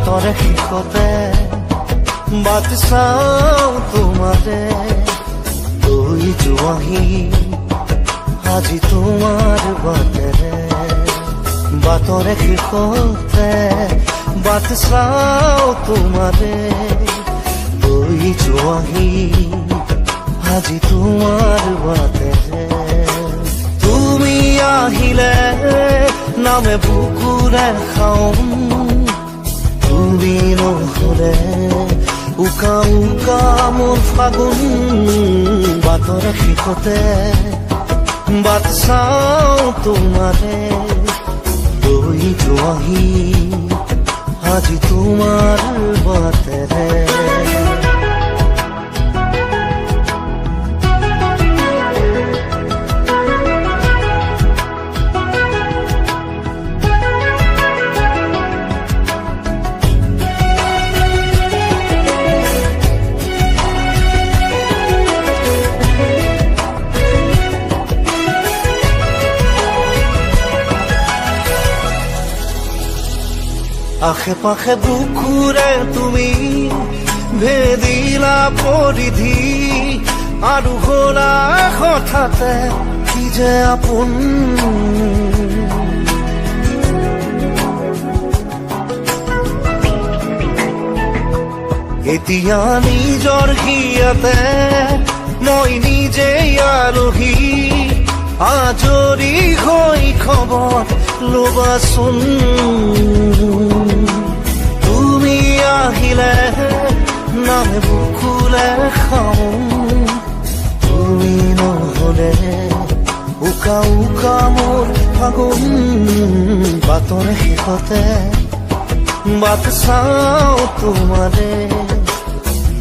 বাটৰে শেষতে but চাওঁ তোমাৰে লৈ যোৱাহি আজি তোমাৰ বাটেৰে বাটৰে শেষতে বাট চাওঁ তোমাৰে লৈ যোৱাহি আজি তোমাৰ বাটেৰে তুমি আহিলে, নামে বুকুৰে খাওঁ তুমি ঘুরে। উকা উকা মোৰ ফাগুন বাটৰ শেষতে বাট চাওঁ তোমাৰে লৈ যোৱাহি আজি তোমাৰ বাটেৰে আশে পাশে বুকুৰে তুমি ভেদিলা পৰিধি আৰু গলা হঠাতে কি যে আপোন। এতিয়া নিজৰ হিয়াতে মই নিজে আলহী আজৰি হৈ খবৰ ল'বাচোন তুমি আহিলে, নামে বুকুলে খাওঁ তুমি নহলে উকা উকা মোৰ ফাগুন। বাটৰ শেষতে বাট চাওঁ তোমাৰে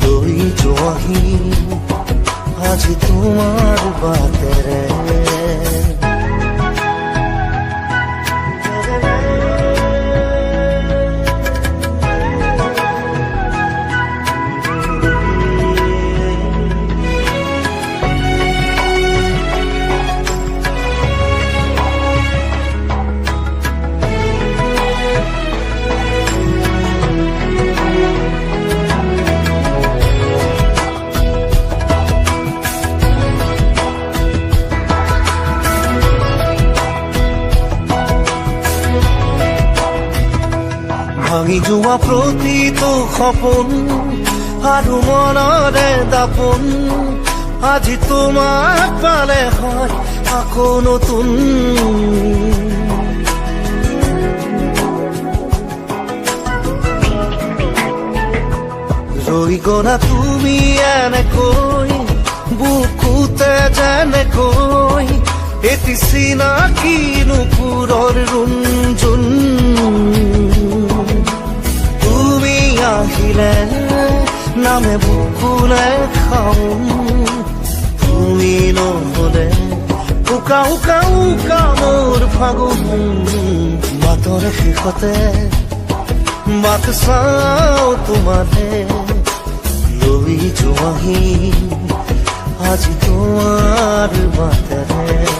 লৈ যোৱাহি আজি তোমার বাটেৰে ভাঙি যোৱা প্ৰতিটো সপোন আৰু মনৰে দাপোন। আজি তোমাক পালে হয় আকৌ নতুন। ৰৈ গলা তুমি এনেকৈ, বুকুতে যেনেকৈ, এটি চিনাকি নুপুৰৰ ৰুণজুন তুমি আহিলে নামে বুকুলে খাওঁ। তুমি নহলে উকা উকা উকা মোৰ ফাগুন। বাটৰ শেষতে বাট চাওঁ তোমাৰে লৈ যোৱাহি, আজি তোমাৰ বাটেৰে।